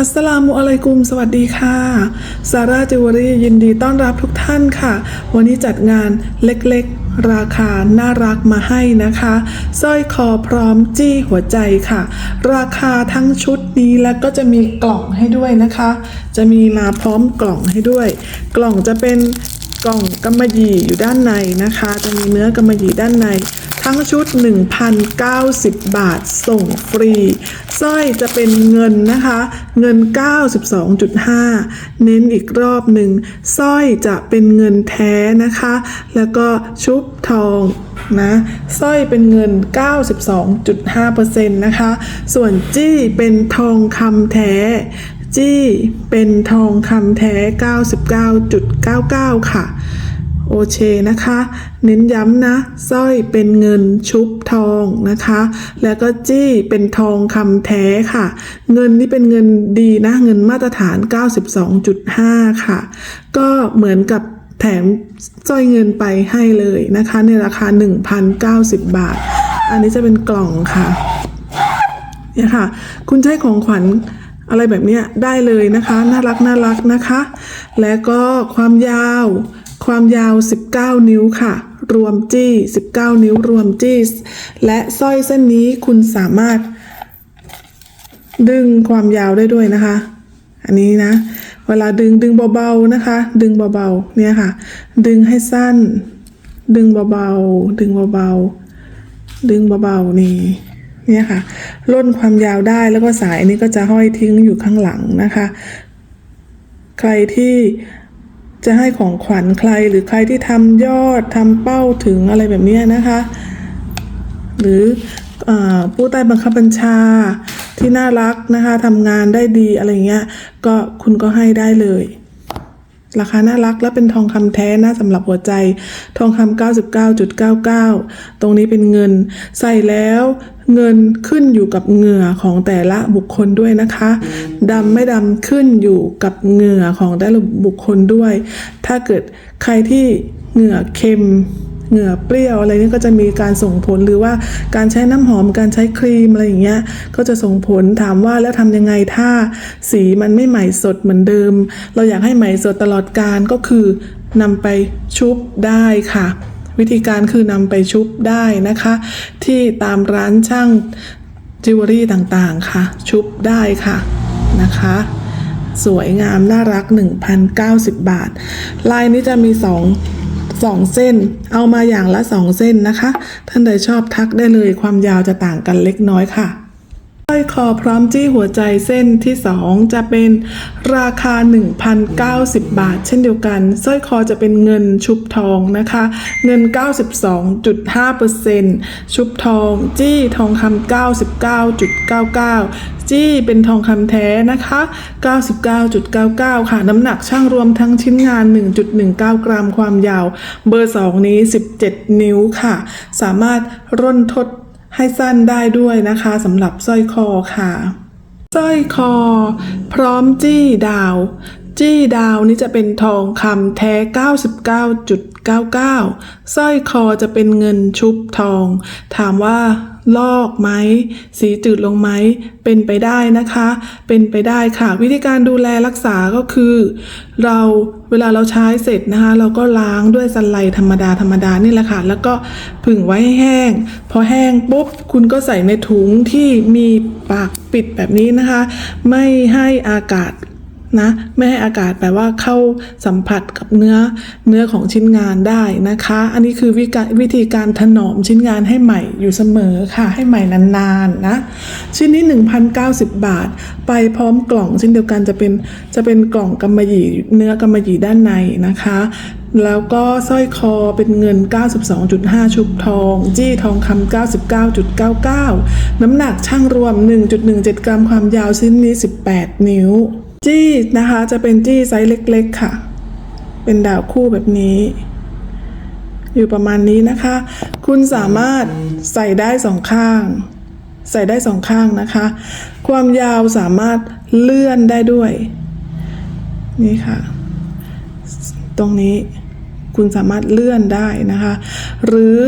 อัสสลามุอะลัยกุม สวัสดีค่ะซาร่าจิวเวลรี่ยินดีต้อนรับทุกท่านค่ะ วันนี้จัดงานเล็กๆ ราคาน่ารักมาให้นะคะสร้อยคอพร้อมจี้หัวใจค่ะ ราคาทั้งชุดนี้แล้วก็จะมีกล่องให้ด้วยนะคะ จะมีมาพร้อมกล่องให้ด้วย กล่องจะเป็นกล่องกำมะหยี่อยู่ด้านในนะคะ จะมีเนื้อกำมะหยี่ด้านใน ทั้งชุด 1,090 บาทส่งฟรีสร้อยจะเป็นเงินนะคะ เงิน 92.5 เน้นอีกรอบหนึ่งสร้อยจะเป็นเงินแท้นะคะ แล้วก็ชุบทองนะสร้อยเป็นเงิน 92.5%นะคะ ส่วนจี้เป็นทองคำแท้จี้เป็นทองคำแท้ 99.99 ค่ะ โอเคนะคะ เน้นย้ำนะสร้อยเป็นเงินชุบทองนะคะ แล้วก็จี้เป็นทองคำแท้ค่ะ เงินนี่เป็นเงินดีนะ เงินมาตรฐาน 92.5 ค่ะ ก็เหมือนกับแถมสร้อยเงินไปให้เลยนะคะ ในราคา 1,090 บาท อันนี้จะเป็นกล่องค่ะเนี่ยค่ะ คุณใช้ของขวัญอะไรแบบเนี้ยได้เลยนะคะ น่ารักน่ารักนะคะ และก็ความยาว ความยาว 19 นิ้วค่ะ รวมจี้ 19 นิ้วรวมจี้ และสร้อยเส้นนี้คุณสามารถ ดึงความยาวได้ด้วยนะคะ อันนี้นะ เวลาดึงดึงเบาๆนะคะ ดึงเบาๆเนี่ยค่ะ ดึงให้สั้น ดึงเบาๆดึงเบาๆดึงเบาๆนี่เนี่ยค่ะล่นความยาวได้แล้วก็สายนี้ก็จะห้อยทิ้งอยู่ข้างหลังนะคะ ใครที่ จะให้ของขวัญใครหรือใครที่ทำยอดทำเป้าถึงอะไรแบบนี้นะคะ หรืออผู้ใต้บังคับบัญชาที่น่ารักนะคะทำงานได้ดีอะไรเงี้ยก็คุณก็ให้ได้เลย ราคาน่ารักและเป็นทองคำแท้นะสำหรับหัวใจ ทองคำ99.99 ตรงนี้เป็นเงิน ใส่แล้วเงินขึ้นอยู่กับเหงื่อของแต่ละบุคคลด้วยนะคะดำไม่ดำขึ้นอยู่กับเหงื่อของแต่ละบุคคลด้วย ถ้าเกิดใครที่เหงื่อเค็ม เหงื่อเปรี้ยวอะไรนี่ก็จะมีการส่งผลหรือว่าการใช้น้ำหอมการใช้ครีมอะไรอย่างเงี้ยก็จะส่งผลถามว่าแล้วทำยังไงถ้าสีมันไม่ใหม่สดเหมือนเดิม เราอยากให้ใหม่สดตลอดการก็คือนำไปชุบได้ค่ะ วิธีการคือนำไปชุบได้นะคะ ที่ตามร้านช่างจิวเวลรี่ต่างๆค่ะ ชุบได้ค่ะนะคะ สวยงามน่ารัก 1,090 บาท ลายนี้จะมีส องสองเส้น เอามาอย่างละสองเส้นนะคะ ท่านใดชอบทักได้เลยความยาวจะต่างกันเล็กน้อยค่ะ ร้อยคอพร้อมจี้หัวใจเส้นที่ 2 จะเป็นราคา 1,090 บาท เช่นเดียวกันสร้อยคอจะเป็นเงินชุบทองนะคะ เงิน 92.5%ชุบทอง จี้ทองคำ99.99จี้เป็นทองคำแท้นะคะ 99.99 ค่ะ น้ำหนักช่างรวมทั้งชิ้นงาน 1.19 กรัมความยาว เบอร์ 2 นี้ 17 นิ้วค่ะ สามารถร่นทด ให้สั้นได้ด้วยนะคะสำหรับสร้อยคอค่ะสร้อยคอ พร้อมจี้ดาว จี้ดาวนี้จะเป็นทองคำแท้ 99.99 สร้อยคอจะเป็นเงินชุบทอง ถามว่า ลอกไหมสีจืดลงไหมเป็นไปได้นะคะ เป็นไปได้ค่ะ วิธีการดูแลรักษาก็คือ เราเวลาเราใช้เสร็จนะคะ เราก็ล้างด้วยสไลด์ธรรมดาธรรมดานี่แหละค่ะ แล้วก็ผึ่งไว้ให้แห้ง พอแห้งปุ๊บคุณก็ใส่ในถุงที่มีปากปิดแบบนี้นะคะ ไม่ให้อากาศ นะไม่ให้อากาศแปลว่าเข้าสัมผัสกับเนื้อเนื้อของชิ้นงานได้นะคะ อันนี้คือวิวิธีการถนอมชิ้นงานให้ใหม่อยู่เสมอค่ะ ให้ใหม่นานๆนะชิ้นนี้ 1,090 บาท ไปพร้อมกล่องเช่นเดียวกันจะเป็นจะเป็นกล่องกำมะหยี่เนื้อกำมะหยี่ด้านในนะคะแล้วก็สร้อยคอเป็นเงิน 92.5 ชุบทอง จี้ทองคำ 99.99 น้ำหนักช่างรวม 1.17 กรัมความยาวชิ้นนี้ 18 นิ้ว จี้นะคะจะเป็นจี้ไซส์เล็ก ๆ ค่ะ เป็นดาวคู่แบบนี้ อยู่ประมาณนี้นะคะ คุณสามารถใส่ได้สองข้าง ใส่ได้สองข้างนะคะ ความยาวสามารถเลื่อนได้ด้วย นี่ค่ะ ตรงนี้คุณสามารถเลื่อนได้นะคะ หรือ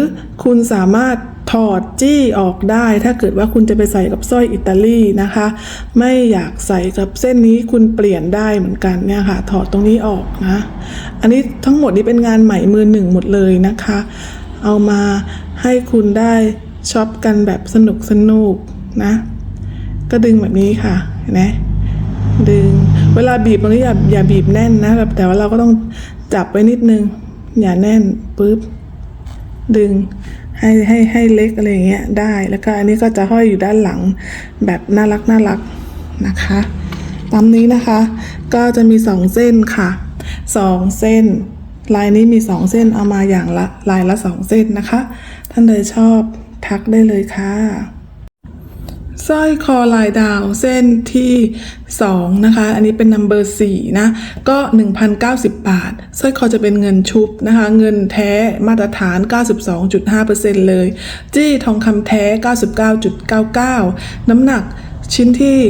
คุณสามารถ ถอดจี้ออกได้ ถ้าเกิดว่าคุณจะไปใส่กับสร้อยอิตาลีนะคะ ไม่อยากใส่กับเส้นนี้คุณเปลี่ยนได้เหมือนกันเนี่ยค่ะ ถอดตรงนี้ออกนะ อันนี้ทั้งหมดนี้เป็นงานใหม่มือหนึ่งหมดเลยนะคะ เอามาให้คุณได้ช็อปกันแบบสนุกสนุกนะ ก็ดึงแบบนี้ค่ะเห็นไหมดึง เวลาบีบตรงนี้อย่าอย่าบีบแน่นนะแบบแต่ว่าเราก็ต้องจับไว้นิดนึง อย่าแน่นปุ๊บดึง ให้ให้ให้เล็กอะไรเงี้ยได้แล้วก็อันนี้ก็จะห้อยอยู่ด้านหลังแบบน่ารักน่ารักนะคะตามนี้นะคะก็จะมีสองเส้นค่ะสองเส้น ลายนี้มีสองเส้นเอามาอย่างละลายละสองเส้นนะคะ ท่านใดชอบทักได้เลยค่ะ สร้อยคอลายดาวเส้นที่ 2 นะคะ อันนี้เป็นนัมเบอร์4นะ ก็ 1,090 บาท สร้อยคอจะเป็นเงินชุบนะคะ เงินแท้มาตรฐาน 92.5%เลย จี้ทองคำแท้ 99.99 น้ำหนักชิ้นที่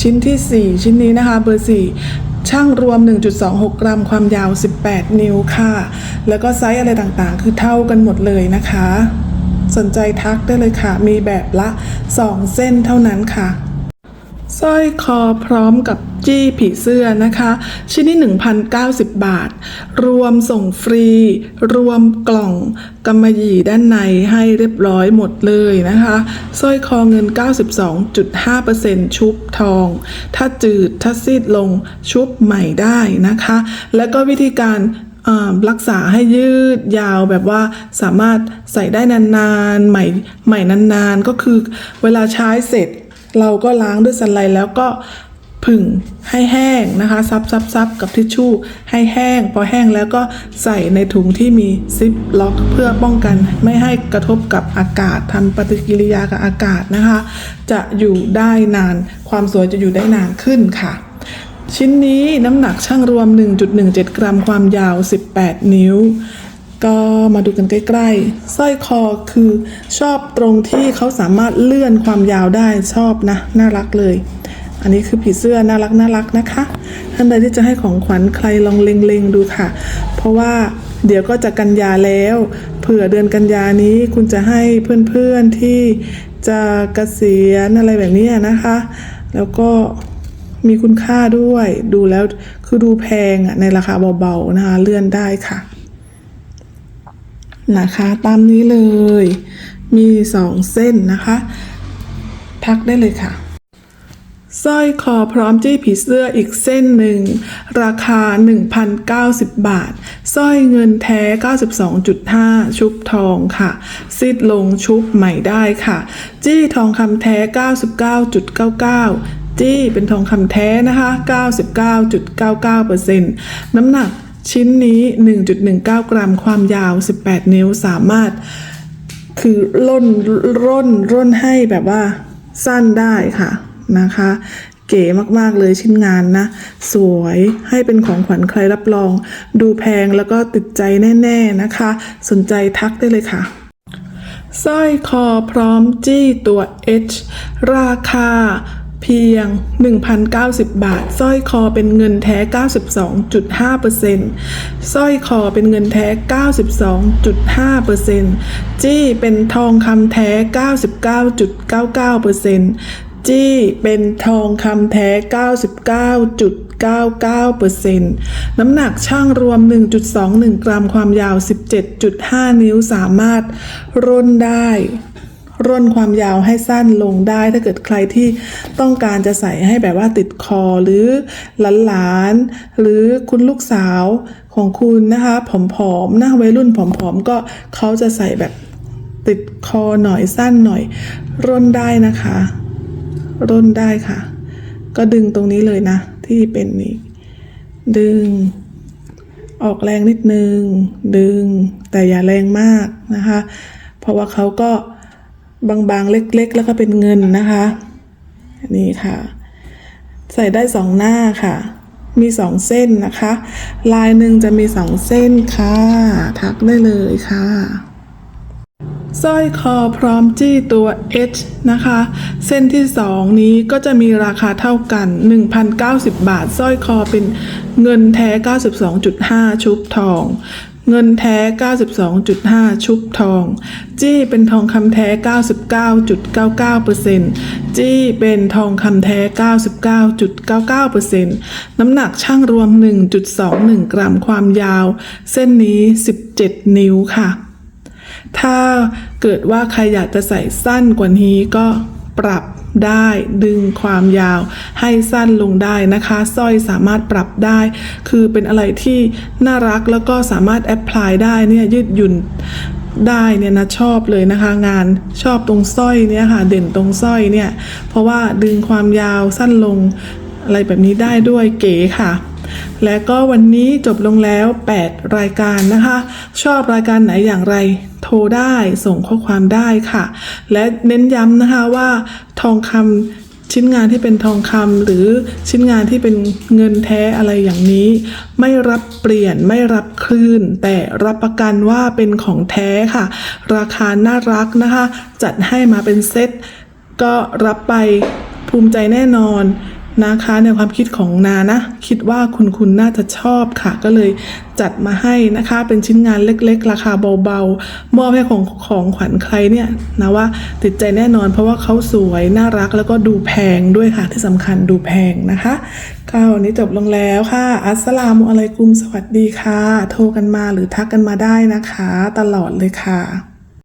ชิ้นที่ 4 ชิ้นนี้นะคะ เบอร์ 4ช่างรวม 1.26 กรัม ความยาว 18 นิ้วค่ะ แล้วก็ไซส์อะไรต่างๆ คือเท่ากันหมดเลยนะคะ สนใจทักได้เลยค่ะ มีแบบละ 2 เส้นเท่านั้นค่ะสร้อยคอพร้อมกับจี้ผีเสื้อนะคะ ชิ้นนี้1,090 บาท รวมส่งฟรี รวมกล่องกำมะหยี่ด้านในให้เรียบร้อยหมดเลยนะคะสร้อยคอเงิน 92.5%ชุบทอง ถ้าจืดถ้าซีดลงชุบใหม่ได้นะคะ แล้วก็วิธีการ รักษาให้ยืดยาวแบบว่าสามารถใส่ได้นานๆใหม่ใหม่นานๆ ก็คือเวลาใช้เสร็จ เราก็ล้างด้วยสันไลแล้วก็ผึ่งให้แห้งนะคะ ซับซับซับกับทิชชู่ให้แห้ง พอแห้งแล้วก็ใส่ในถุงที่มีซิปล็อกเพื่อป้องกันไม่ให้กระทบกับอากาศทำปฏิกิริยากับอากาศนะคะ จะอยู่ได้นานความสวยจะอยู่ได้นานขึ้นค่ะ ชิ้นนี้น้ำหนักช่างรวม 1.17 กรัมความยาว 18 นิ้ว ก็มาดูกันใกล้ๆสร้อยคอคือชอบตรงที่เขาสามารถเลื่อนความยาวได้ชอบนะ น่ารักเลย อันนี้คือผีเสื้อน่ารักน่ารักนะคะ ท่านใดที่จะให้ของขวัญใครลองเล็งๆดูค่ะ เพราะว่าเดี๋ยวก็จะกันยาแล้ว เผื่อเดือนกันยานี้คุณจะให้เพื่อนๆที่จะเกษียณอะไรแบบนี้นะคะ แล้วก็ มีคุณค่าด้วย ดูแล้วคือดูแพงอะในราคาเบาๆนะคะเลื่อนได้ค่ะ นะคะ ตามนี้เลย มีสองเส้นนะคะ ทักได้เลยค่ะสร้อยคอพร้อมจี้ผีเสื้ออีกเส้นหนึ่ง ราคา 1,090 บาทสร้อยเงินแท้ 92.5 ชุบทองค่ะซิดลงชุบใหม่ได้ค่ะ จี้ทองคำแท้ 99.99 จี้เป็นทองคำแท้นะคะ 99.99%น้ำหนักชิ้นนี้ 1.19 กรัม ความยาว 18 นิ้ว สามารถ คือร่นร่นร่นให้แบบว่าสั้นได้ค่ะนะคะ เก๋มาก ๆ เลยชิ้นงานนะ สวยให้เป็นของขวัญใครรับรอง ดูแพงแล้วก็ติดใจแน่ ๆ นะคะ สนใจทักได้เลยค่ะสร้อยคอพร้อมจี้ตัว H ราคา เพียง 1,090 บาทสร้อยคอเป็นเงินแท้ 92.5%สร้อยคอเป็นเงินแท้ 92.5%จี้เป็นทองคำแท้ 99.99%จี้เป็นทองคำแท้ 99.99%น้ำหนักช่างรวม 1.21 กรัมความยาว 17.5 นิ้วสามารถร่นได้ ร่นความยาวให้สั้นลงได้ ถ้าเกิดใครที่ต้องการจะใส่ให้แบบว่าติดคอหรือหลานๆหรือคุณลูกสาวของคุณนะคะผอมๆนะวัยรุ่นผอมๆก็เขาจะใส่แบบติดคอหน่อยสั้นหน่อย ร่นได้นะคะ ร่นได้ค่ะ ก็ดึงตรงนี้เลยนะ ที่เป็นนี้ดึง ออกแรงนิดนึง ดึงแต่อย่าแรงมากนะคะ เพราะว่าเขาก็ บางๆ เล็กๆ แล้วก็เป็นเงินนะคะนนี้ค่ะ ใส่ได้สองหน้าค่ะ มีสองเส้นนะคะ ลายหนึ่งจะมีสองเส้นค่ะ ทักได้เลยค่ะสร้อยคอพร้อมจี้ตัว H นะคะ เส้นที่ 2 นี้ก็จะมีราคาเท่ากัน 1,090 บาทสร้อยคอเป็นเงินแท้ 92.5 ชุบทอง เงินแท้ 92.5 ชุบทอง จี้เป็นทองคำแท้ 99.99%จี้เป็นทองคำแท้ 99.99%น้ำหนักช่างรวม 1.21 กรัมความยาว เส้นนี้ 17 นิ้วค่ะ ถ้าเกิดว่าใครอยากจะใส่สั้นกว่านี้ก็ปรับ ได้ ดึงความยาวให้สั้นลงได้นะคะสร้อยสามารถปรับได้ คือเป็นอะไรที่น่ารักแล้วก็สามารถแอพพลายได้เนี่ยยืดหยุ่นได้เนี่ยนะชอบเลยนะคะ งานชอบตรงสร้อยเนี่ยค่ะเด่นตรงสร้อยเนี่ย เพราะว่าดึงความยาวสั้นลงอะไรแบบนี้ได้ด้วยเก๋ค่ะ และก็วันนี้จบลงแล้ว 8 รายการนะคะ ชอบรายการไหนอย่างไร โทรได้ส่งข้อความได้ค่ะ และเน้นย้ำนะคะว่าทองคำชิ้นงานที่เป็นทองคำหรือชิ้นงานที่เป็นเงินแท้อะไรอย่างนี้ ไม่รับเปลี่ยนไม่รับคลื่น แต่รับประกันว่าเป็นของแท้ค่ะ ราคาน่ารักนะคะ จัดให้มาเป็นเซ็ตก็รับไปภูมิใจแน่นอน นะคะในความคิดของนานะ คิดว่าคุณคุณน่าจะชอบค่ะ ก็เลยจัดมาให้นะคะ เป็นชิ้นงานเล็กๆ ราคาเบาๆมอบให้ของของขวัญใครเนี่ยนะว่าติดใจแน่นอน เพราะว่าเขาสวยน่ารักแล้วก็ดูแพงด้วยค่ะที่สำคัญดูแพงนะคะก็วันนี้จบลงแล้วค่ะ อัสสลามุอะลัยกุมสวัสดีค่ะ โทรกันมาหรือทักกันมาได้นะคะ ตลอดเลยค่ะ